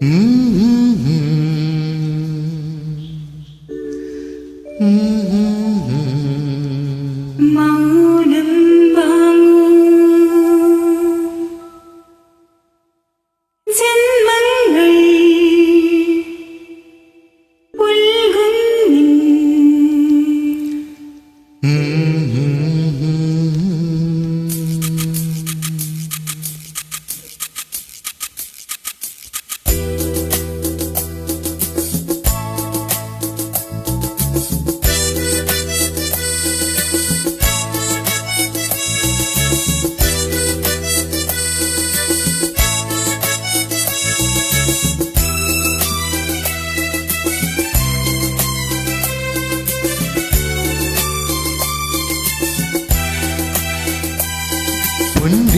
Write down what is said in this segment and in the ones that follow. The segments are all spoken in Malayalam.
മൗനം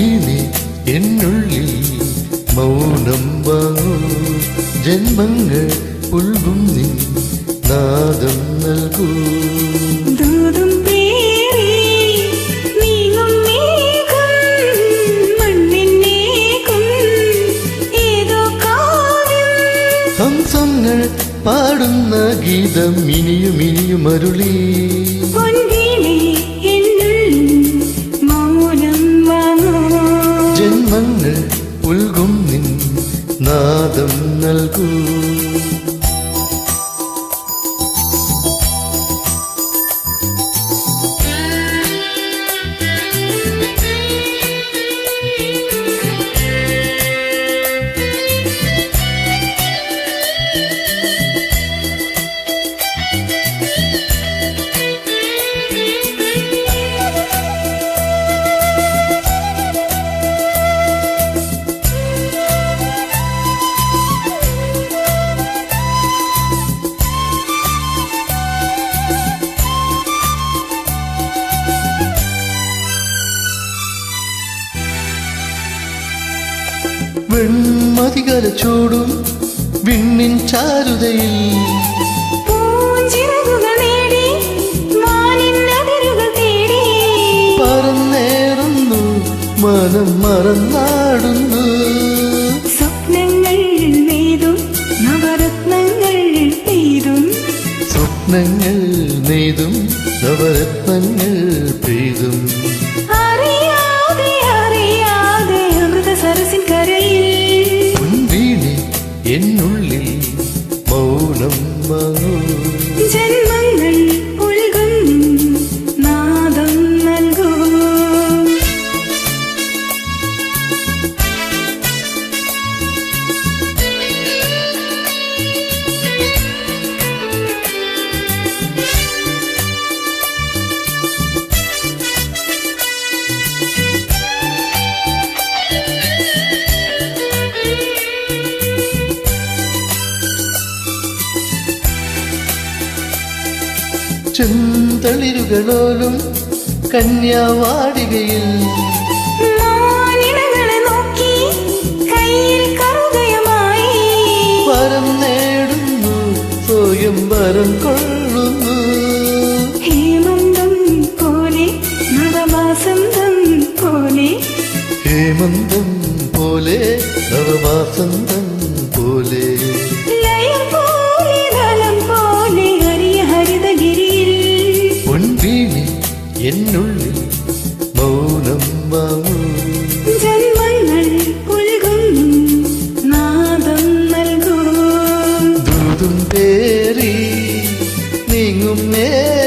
പൊന്നിനെ എന്നുള്ളിൽ മൗനം വാങ്ങൂ. ജന്മങ്ങൾ ഉൾകും നീ നാദം നൽകൂ. ഹംസങ്ങൾ പാടുന്ന ഗീതം ഇനിയും ഇനിയും അരുളി. നാദം നൽകൂ. വെൺമതികല ചൂടും വിണ്ണിൻ ചാരുതയിൽ. പറന്നേറുന്നു മനം മറന്നാടുന്നു. സ്വപ്നങ്ങൾ നെയ്തും നവരത്നങ്ങൾ പെയ്തും. സ്വപ്നങ്ങൾ നെയ്തും നവരത്നങ്ങൾ പെയ്തും. എന്നുള്ളിൽ മൗനം വാങ്ങൂ ചെന്തളിരുകളോലും കന്യാവാടികയിൽ വരം നേടുന്നു സ്വയം വരം കൊള്ളുന്നു. ഹേമന്തം പോലെ നവവാസന്തം പോലെ. ഹേമന്തം പോലെ നവവാസന്തം മൗനം വാങ്ങൂ ജന്മങ്ങൾ പുൽകും നാദം നൽകൂ ദൂതും പേറി നീങ്ങും മേഘം